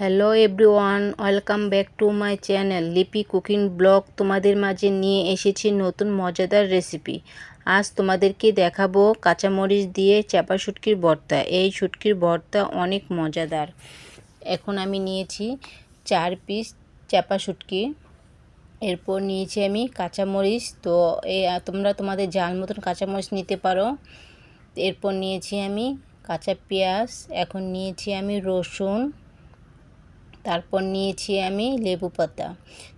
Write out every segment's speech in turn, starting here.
Hello everyone welcome back to my channel Lipi cooking blog তোমাদের মাঝে নিয়ে এসেছি নতুন মজাদার রেসিপি আজ তোমাদেরকে দেখাবো কাঁচামরিচ দিয়ে চাপা শুটকির ভর্তা। এই শুটকির ভর্তা অনেক মজাদার। এখন আমি নিয়েছি চার পিস চাপা শুটকি। এরপর নিয়েছি আমি কাঁচামরিচ। তো এই তোমরা তোমাদের জাল মতন কাঁচামরিচ নিতে পারো। এরপর নিয়েছি আমি কাঁচা পেঁয়াজ। এখন নিয়েছি আমি রসুন। তারপর নিয়েছি আমি লেবু পাতা।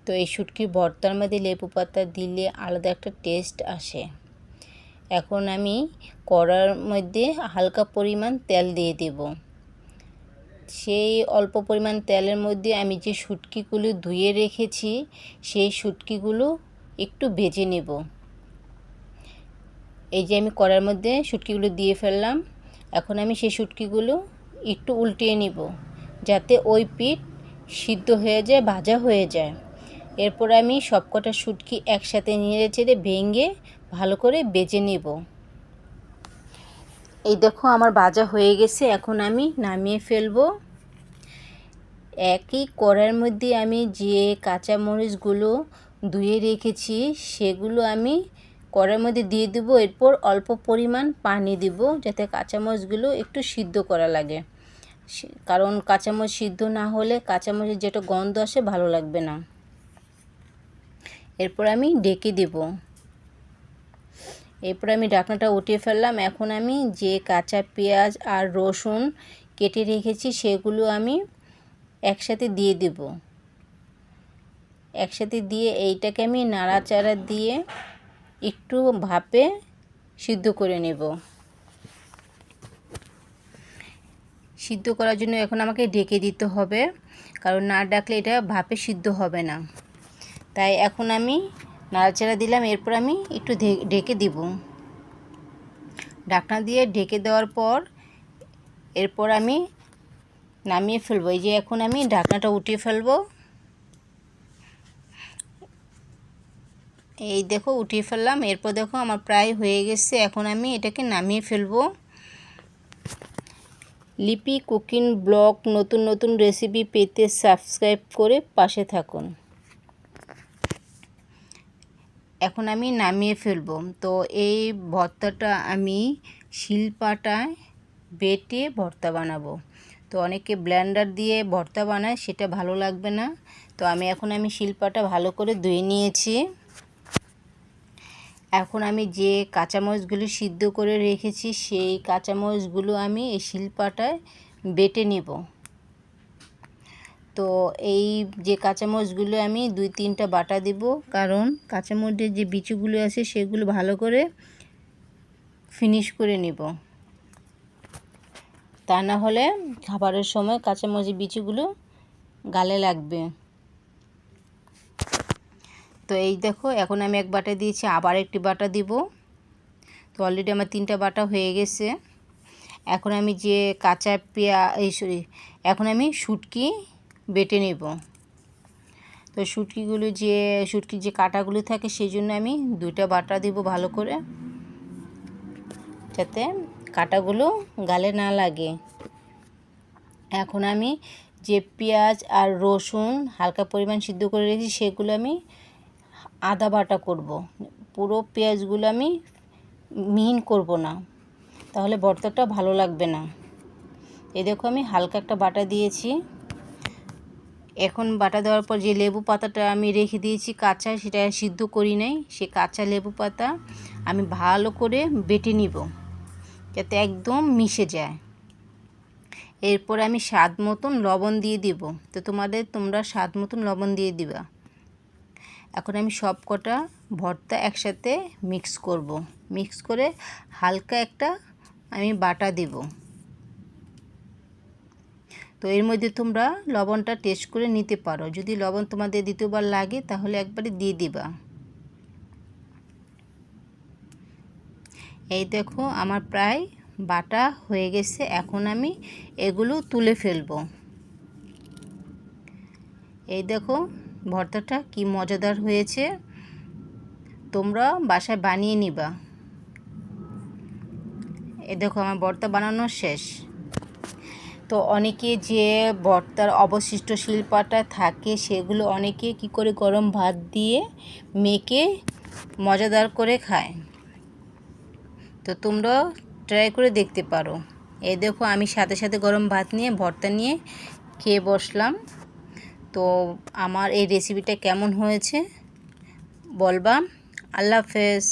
তো এই শুটকির ভর্তার মধ্যে লেবু পাতা দিলে আলাদা একটা টেস্ট আসে। এখন আমি কড়ার মধ্যে হালকা পরিমাণ তেল দিয়ে দেব। সেই অল্প পরিমাণ তেলের মধ্যে আমি যে শুটকিগুলো ধুয়ে রেখেছি, সেই শুটকিগুলো একটু ভেজে নেব। এই যে আমি কড়ার মধ্যে শুটকিগুলো দিয়ে ফেললাম, এখন আমি সেই শুটকিগুলো একটু উল্টিয়ে নিব, যাতে ওই পিঠ সিদ্ধ হয়ে যায়, ভাজা হয়ে যায়। এরপর আমি সবকটা শুটকি একসাথে নেড়ে চেড়ে ভেঙে ভালো করে বেজে নেব। এই দেখো আমার ভাজা হয়ে গেছে, এখন আমি নামিয়ে ফেলব। একই কড়ার মধ্যে আমি যে কাঁচামরিচগুলো ধুয়ে রেখেছি, সেগুলো আমি কড়ার মধ্যে দিয়ে দেবো। এরপর অল্প পরিমাণ পানি দিব, যাতে কাঁচামরিচগুলো একটু সিদ্ধ করা লাগে। কারণ কাঁচামরিচ সিদ্ধ না হলে কাঁচামরিচের যেটা গন্ধ আসে, ভালো লাগবে না। এরপর আমি ডেকে দেব। এরপর আমি ঢাকনাটা উঠিয়ে ফেললাম। এখন আমি যে কাঁচা পেঁয়াজ আর রসুন কেটে রেখেছি, সেগুলো আমি একসাথে দিয়ে দেব। একসাথে দিয়ে এইটাকে আমি নাড়াচাড়া দিয়ে একটু ভাপে সিদ্ধ করে নেব। সিদ্ধ করার জন্য এখন আমাকে ডেকে দিতে হবে। কারণ না ডাকলে এটা ভাপে সিদ্ধ হবে না। তাই এখন আমি নাড়াচাড়া দিলাম, এরপর আমি একটু ঢেকে দিব। ঢাকনা দিয়ে ঢেকে দেওয়ার পর, এরপর আমি নামিয়ে ফেলব। এই যে এখন আমি ঢাকনাটা উঠিয়ে ফেলব। এই দেখো, উঠিয়ে ফেললাম। এরপর দেখো আমার প্রায় হয়ে গেছে। এখন আমি এটাকে নামিয়ে ফেলব। লিপি কুকিং ব্লগ, নতুন নতুন রেসিপি পেতে সাবস্ক্রাইব করে পাশে থাকুন। এখন আমি নামিয়ে ফেলব। তো এই ভর্তাটা আমি শিলপাটায় বেটে ভর্তা বানাবো। তো অনেকে ব্ল্যান্ডার দিয়ে ভর্তা বানায়, সেটা ভালো লাগবে না। তো আমি এখন আমি শিলপাটা ভালো করে ধুয়ে নিয়েছি। এখন আমি যে কাঁচামরিচগুলো সিদ্ধ করে রেখেছি, সেই কাঁচামরিচগুলো আমি এই শিলপাটায় বেটে নেব। তো এই যে কাঁচামরিচগুলো আমি দুই তিনটা বাটা দেব, কারণ কাঁচামরিচের যে বিচুগুলো আছে সেগুলো ভালো করে ফিনিশ করে নেব। তা না হলে খাবারের সময় কাঁচামরিচের বিচুগুলো গালে লাগবে। তো এই দেখো, এখন আমি এক বাটা দিয়েছি, আবার একটি বাটা দিব। তো অলরেডি আমার তিনটা বাটা হয়ে গেছে। এখন আমি যে কাঁচা পেঁয়া, এই সরি এখন আমি শুটকি বেটে নেব। তো শুটকিগুলো যে, শুটকির যে কাটাগুলো থাকে, সেই জন্য আমি দুইটা বাটা দিব ভালো করে। যাতে কাটাগুলো গালে না লাগে। এখন আমি যে পেঁয়াজ আর রসুন হালকা পরিমাণ সিদ্ধ করে রেখেছি, সেগুলো আমি আদা বাটা করব। পুরো পেঁয়াজগুলো আমি মিহিন করব না। তাহলে ভর্তাটা ভালো লাগবে না। এই দেখো আমি হালকা একটা বাটা দিয়েছি। এখন বাটা দেওয়ার পর যে লেবু পাতাটা আমি রেখে দিয়েছি কাঁচা, সেটা সিদ্ধ করি নাই। সে কাঁচা লেবু পাতা আমি ভালো করে বেটে নিব, যাতে একদম মিশে যায়। এরপর আমি স্বাদ মতন লবণ দিয়ে দিব। তো তোমাদের, তোমরা স্বাদ মতন লবণ দিয়ে দিবা। এখন আমি সব কটা ভর্তা একসাথে মিক্স করব। মিক্স করে হালকা একটা আমি বাটা দেব। তো এর মধ্যে তোমরা লবণটা টেস্ট করে নিতে পারো। যদি লবণ তোমাদের দ্বিতীয়বার লাগে তাহলে একবারে দিয়ে দিবা। এই দেখো আমার প্রায় বাটা হয়ে গেছে। এখন আমি এগুলো তুলে ফেলব। এই দেখো ভর্তাটা কি মজাদার হয়েছে? তোমরা বাসায় বানিয়ে নিবা। এ দেখো, আমার ভর্তা বানানো শেষ। তো অনেকে যে ভর্তার অবশিষ্ট শিল্পাটা থাকে, সেগুলো অনেকে কি করে গরম ভাত দিয়ে মেখে মজাদার করে খায়। তো তোমরা ট্রাই করে দেখতে পারো। এই দেখো, আমি সাথে সাথে গরম ভাত নিয়ে ভর্তা নিয়ে খেয়ে বসলাম। তো আমার এই রেসিপিটা কেমন হয়েছে? বলবা? আল্লাহ হাফেজ।